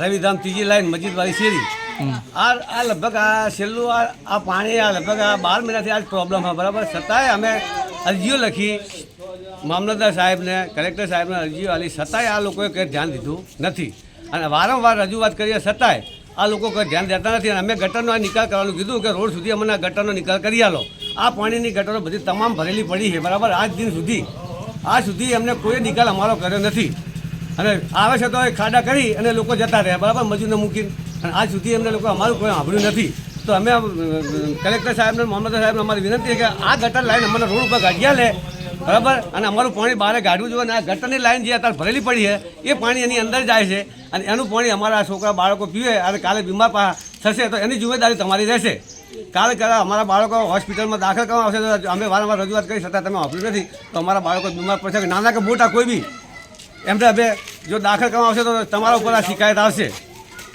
રવિધામ ત્રીજી લાઈન મસ્જિદવાળી શેરી. આ આ લગભગ આ છેલ્લું આ આ પાણી આ લગભગ આ બાર મહિનાથી આ પ્રોબ્લેમ હોય બરાબર? છતાંય અમે અરજીઓ લખી. મામલતદાર સાહેબને, કલેક્ટર સાહેબને અરજીઓ આલી છતાંય આ લોકોએ કંઈ ધ્યાન દીધું નથી. અને વારંવાર રજૂઆત કરીએ છતાંય આ લોકો કોઈ ધ્યાન દેતા નથી. અને અમે ગટરનો આ નિકાલ કરવાનું કીધું કે રોડ સુધી અમને ગટરનો નિકાલ કરી આલો. આ પાણીની ગટરો બધી તમામ ભરેલી પડી છે, બરાબર? આજ દિન સુધી આજ સુધી અમને કોઈ નિકાલ અમારો કર્યો નથી. અને આવે છે તો એ ખાડા કરી અને લોકો જતા રહ્યા. બરાબર? મજૂરને મૂકીને. અને આજ સુધી એમને લોકો અમારું કોઈ સાંભળ્યું નથી. તો અમે કલેક્ટર સાહેબને, મોહમ્મદ સાહેબને અમારી વિનંતી છે કે આ ગટર લાઈન અમને રોડ ઉપર ગાઢિયા લે. બરાબર? અને અમારું પાણી બહાર કાઢવું જોઈએ. અને આ ગટરની લાઈન જે અત્યારે ભરેલી પડી છે, એ પાણી એની અંદર જાય છે. અને એનું પાણી અમારા છોકરા, બાળકો પીવે અને કાલે બીમાર થશે તો એની જિમ્મેદારી તમારી રહેશે. કાલે કદાચ અમારા બાળકો હોસ્પિટલમાં દાખલ કરવામાં આવશે તો અમે વારંવાર રજૂઆત કરી, છતાં તમે વાપર્યું નથી. તો અમારા બાળકો બીમાર પડશે. નાના કે મોટા કોઈ બી એમને હવે જો દાખલ કરવામાં આવશે તો તમારા ઉપર આ શિકાયત આવશે.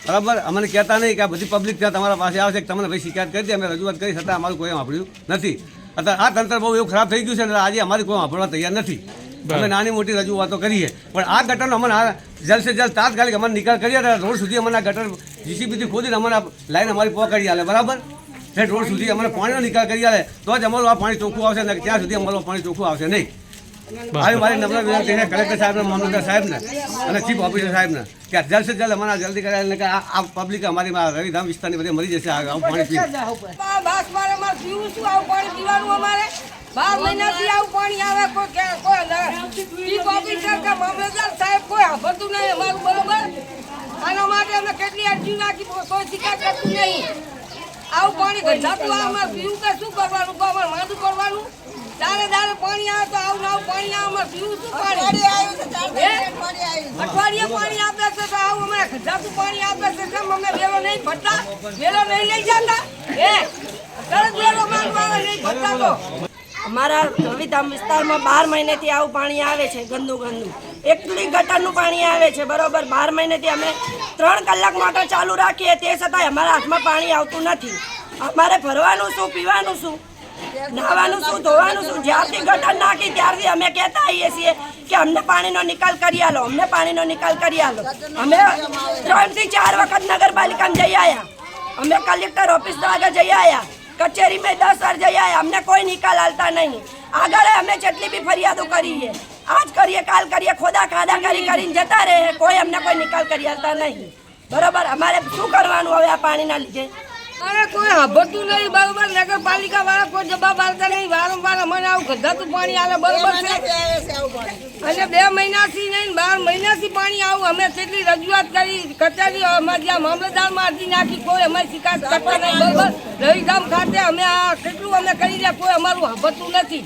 બરાબર? અમને કહેતા નહીં કે આ બધી પબ્લિક ત્યાં તમારા પાસે આવશે કે તમને ભાઈ શિકાયત કરી દે અમે રજૂઆત કરી છતાં અમારું કોઈ વાપર્યું નથી. અત્યારે આ તંત્ર બહુ એવું ખરાબ થઈ ગયું છે અને આજે અમારી કોઈ વાપરવા તૈયાર નથી. અમે નાની મોટી રજૂઆતો કરીએ. પણ આ ગટરનો અમને જલ્દ સે જલ્દ તાત્કાલિક અમને નિકાલ કરીએ રોડ સુધી અમને આ ગટર જીસીબીથી ખોદીને અમને લાઈન અમારી પકડી આલે. બરાબર? તે રોડ સુધી અમને પાણીનો નિકાલ કરી આવે તો જ અમારું આ પાણી ચોખ્ખું આવશે ને ત્યાં સુધી અમારું પાણી ચોખ્ખું આવશે નહીં. આવી મારી નમ્ર વિનંતી છે કલેક્ટર સાહેબને મામલતદાર સાહેબને અને ચીફ ઓફિસર સાહેબને કે જલ્દ સે જલ્દ અમારા જલ્દી કરાય કે આ પબ્લિક અમારી રવિધામ વિસ્તારની બધી મરી જશે આ આવું પાણી પી બા- બાસ મારે મારે પીવું શું? આવું પાણી પીવાનું અમારે? બાર મહિનાથી આવું પાણી આવે કોઈ કે કોઈ ચીફ ઓફિસર કે મામલતદાર સાહેબ કોઈ સાંભળતું નહીં અમારું બરોબર? આના માટે અમે કેટલી અરજી નાખી કોઈ શિકાયત કરતું નહીં. આવું પાણી ગંધાતું આવે અમારે પીવું કે શું કરવાનું? અમારે માંદું કરવાનું? દારે દારે પાણી આવે તો આવું આવું પાણી આવે અમે પીવું શું પાણી? અઠવાડિયે પાણી આપે છે તો આવું અમે ખજાતું પાણી આપે છે કેમ? અમે વેલો નહીં ભરતા? વેલો નહીં લઈ જતા? હે? તરત વેલો માંગવા આવે નહીં ભરતા તો. અમારા રવિધામ વિસ્તારમાં બાર મહિનેથી આવું પાણી આવે છે ગંદુ ગંદુ. એકલી ગટરનું પાણી આવે છે બરોબર? બાર મહિનેથી અમે ત્રણ કલાક મોટર ચાલુ રાખીએ તે છતાંય અમારા હાથમાં પાણી આવતું નથી. અમારે ભરવાનું શું પીવાનું શું? નાવાનું શું, ધોવાનું શું? જ્યારથી ગટર નાખી, ત્યારથી અમે કહેતા આવીએ છીએ કે અમને પાણીનો નિકાલ કરી આલો, અમને પાણીનો નિકાલ કરી આલો. અમે ત્રણથી ચાર વખત નગરપાલિકામાં જઈ આવ્યા અમે કલેક્ટર ઓફિસ આગળ જઈ આવ્યા કચેરીમાં દસ વાર જઈ આવ્યા અમને કોઈ નિકાલ હાલતા નહીં. આગળ અમે જેટલી બી ફરિયાદો કરીએ, આજ કરીએ, કાલ કરીએ, ખોદા ખાદા કરી કરીને જતા રહે. કોઈ અમને કોઈ નિકાલ કરી હાલતા નહીં. બરોબર? અમારે શું કરવાનું હવે આ પાણીના લીધે? અરે કોઈ સાંભળતું નહીં બરોબર? નગરપાલિકા વાળા કોઈ જવાબ આપતા નહીં. વારંવાર અમને આવું ગધાતું પાણી આવે બરોબર છે? અને બે મહિનાથી નહીં બાર મહિનાથી પાણી આવું. અમે કેટલી રજૂઆત કરી કચેરી અમારે જ્યાં મામલતદારમાં અરજી નાખી કોઈ અમે શિકાયત કરતા નહીં બરોબર? રવિધામ ખાતે અમે આ કેટલું અમે કરી રહ્યા કોઈ અમારું સાંભળતું નથી.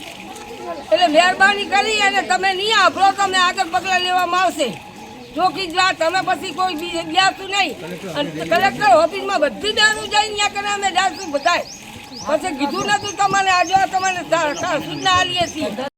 એટલે મહેરબાની કરી અને તમે નહીં સાંભળો તો અમે આગળ પગલાં લેવામાં આવશે. ચોકી જ તમે પછી કોઈ બી જગ્યાતું નહીં. અને કલેક્ટર ઓફિસમાં બધી દારૂ જઈને ત્યાં કરે, અમે જાશું બધાય. પછી કીધું નતું તમારે, આજે તમારે સૂચના આલીએ છીએ.